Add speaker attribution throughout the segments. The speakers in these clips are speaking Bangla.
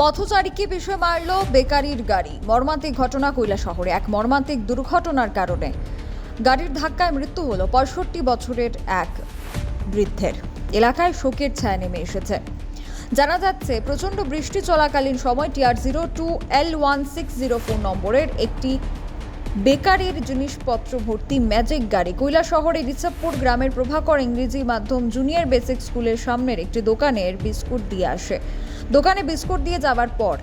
Speaker 1: পথচারীকে পিষে মারল বেকারির গাড়ি। মর্মান্তিক ঘটনা কৈলা শহরে। এক মর্মান্তিক দুর্ঘটনার কারণে গাড়ির ধাক্কায় মৃত্যু হলো পঁয়ষট্টি বছরের এক বৃদ্ধের। এলাকায় শোকের ছায়া নেমে এসেছে। জানা যাচ্ছে, প্রচণ্ড বৃষ্টি চলাকালীন সময় TR zero two L one six zero four নম্বরের একটি বেকারির জিনিসপত্র ভর্তি ম্যাজিক গাড়ি। কৈলা শহরে ইচ্ছাপুর গ্রামের প্রভাকর ইংরেজি মাধ্যম জুনিয়র বেসিক স্কুলের সামনের একটি দোকানের বিস্কুট দিয়ে আসে। দোকানে বিস্কুট দিয়ে যাওয়ার পর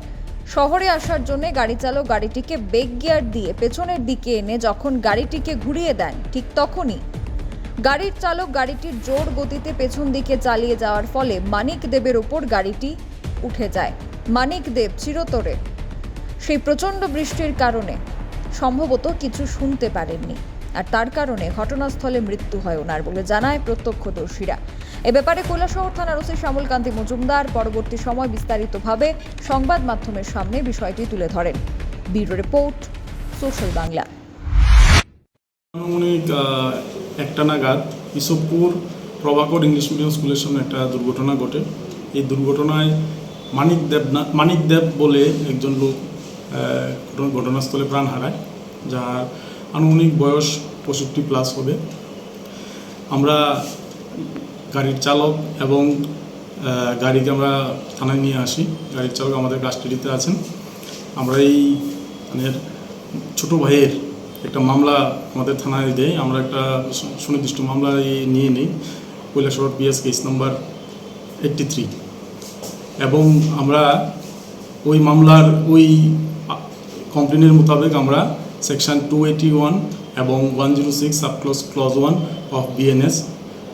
Speaker 1: শহরে আসার জন্য গাড়ি চালক গাড়িটিকে বেগ গিয়ার দিয়ে পেছনের দিকে এনে যখন গাড়িটিকে ঘুরিয়ে দেন, ঠিক তখনই গাড়ির চালক গাড়িটির জোর গতিতে পেছন দিকে চালিয়ে যাওয়ার ফলে মানিক দেবের ওপর গাড়িটি উঠে যায়। মানিক দেব চিরতরে। সেই প্রচণ্ড বৃষ্টির কারণে সম্ভবত কিছু শুনতে পারেননি। আর তার কারণে ঘটনাস্থলে মৃত্যু হয় ওনার বলে জানায় প্রত্যক্ষদর্শীরা। এ ব্যাপারে কৈলাসহর থানার ওসি শ্যামল কান্তি মজুমদার পরবর্তী সময় বিস্তারিতভাবে সংবাদ মাধ্যমের সামনে বিষয়টি তুলে ধরেন। Bureau report, social Bangla.
Speaker 2: একটা নাগাদ ইসবপুর প্রভাকর ইংলিশ মিডিয়াম স্কুলের সামনে একটা দুর্ঘটনা ঘটে। এই দুর্ঘটনায় মানিক দেব না, মানিক দেব বলে একজন লোক ঘটনাস্থলে প্রাণ হারায়, যার আনুমানিক বয়স পঁয়ষট্টি প্লাস হবে। আমরা গাড়ির চালক এবং গাড়িকে আমরা থানায় নিয়ে আসি। গাড়ির চালক আমাদের কাস্টাডিতে আছেন। আমরা এই মানে ছোটো ভাইয়ের একটা মামলা আমাদের থানায় দেয় আমরা একটা সুনির্দিষ্ট মামলা নিয়ে নিই। Kailashahar PS case number eighty three এবং আমরা ওই মামলার ওই কমপ্লেনের মোতাবেক আমরা সেকশন টু এইটি ওয়ান এবং one zero six sub clause clause one of BNS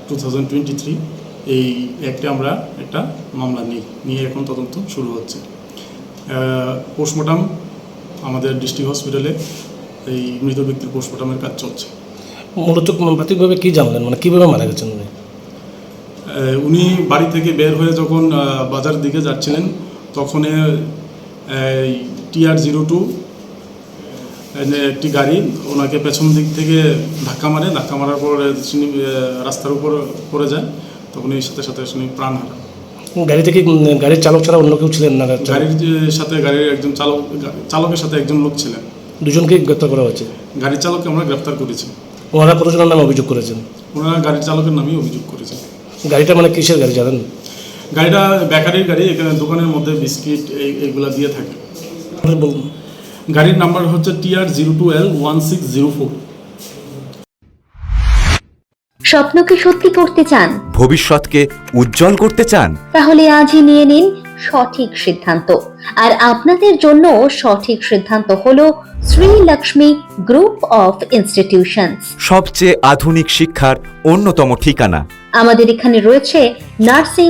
Speaker 2: two thousand twenty three এই অ্যাক্টে আমরা একটা মামলা নিই নিয়ে এখন তদন্ত শুরু হচ্ছে। পোস্টমর্টম আমাদের ডিস্ট্রিক্ট হসপিটালে এই মৃত ব্যক্তির পোস্টমর্টমের কাজ চলছে।
Speaker 3: মূলত প্রাথমিকভাবে কি জানলেন? মানে কীভাবে মারা গেছেন উনি?
Speaker 2: উনি বাড়ি থেকে বের হয়ে যখন বাজার দিকে যাচ্ছিলেন তখন টিআর জিরো টু একটি গাড়ি ওনাকে পেছন দিক থেকে ধাক্কা মারে ধাক্কা মারার পর তিনি রাস্তার উপর পড়ে যায় তখন এই সাথে সাথে শুনি প্রাণ হারান।
Speaker 3: গাড়ি থেকে গাড়ির চালক ছাড়া অন্য কেউ ছিলেন না?
Speaker 2: গাড়ির সাথে গাড়ির একজন চালক চালকের সাথে একজন লোক ছিলেন।
Speaker 3: দুজনকে গ্রেপ্তার করা হয়েছে?
Speaker 2: গাড়ির চালককে আমরা গ্রেপ্তার করেছি।
Speaker 3: ওনারা কতজনের নামে অভিযোগ করেছেন?
Speaker 2: ওনারা গাড়ির চালকের নামেই অভিযোগ করেছেন।
Speaker 3: গাড়িটা মানে কিসের গাড়ি জানেন?
Speaker 2: গাড়িটা বেকারির গাড়ি এখানে দোকানের মধ্যে বিস্কিট এই এইগুলা দিয়ে থাকে।
Speaker 3: বলুন।
Speaker 2: গাড়ির নাম্বার হচ্ছে TR zero two L one six zero four.
Speaker 4: স্বপ্নকে সত্যি করতে চান?
Speaker 5: ভবিষ্যৎকে উজ্জ্বল করতে চান?
Speaker 4: তাহলে আজই নিয়ে নিন সঠিক সিদ্ধান্ত। আর আপনাদের জন্য সঠিক সিদ্ধান্ত হলো Shri Lakshmi group of institutions.
Speaker 5: সবচেয়ে আধুনিক শিক্ষার অন্যতম ঠিকানা।
Speaker 4: আমাদের এখানে রয়েছে nursing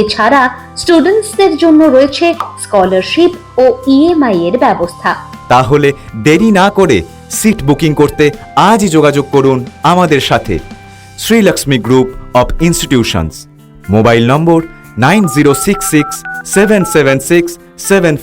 Speaker 4: এছাড়া স্টুডেন্টসদের জন্য রয়েছে স্কলারশিপ ও ইএমআই এর ব্যবস্থা।
Speaker 5: তাহলে দেরি না করে সিট বুকিং করতে আজই যোগাযোগ করুন আমাদের সাথে। Shrilakshmi group of institutions mobile number nine zero six six seven seven six seven four